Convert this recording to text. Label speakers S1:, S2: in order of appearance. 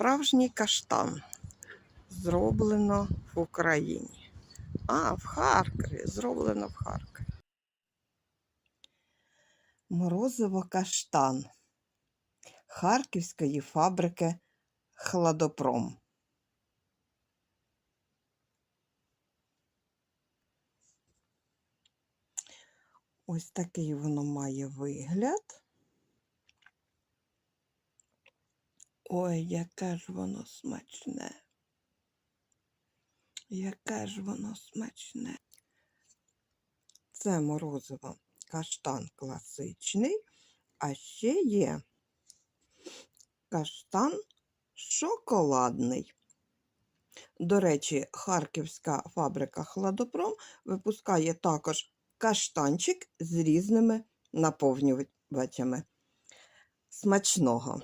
S1: Справжній каштан. Зроблено в Україні. А, в Харкові. Зроблено в Харкові. Морозиво каштан. Харківської фабрики Хладопром. Ось такий воно має вигляд. Ой, яке ж воно смачне. Яке ж воно смачне. Це морозиво каштан класичний, а ще є каштан шоколадний. До речі, харківська фабрика Хладопром випускає також каштанчик з різними наповнювачами. Смачного!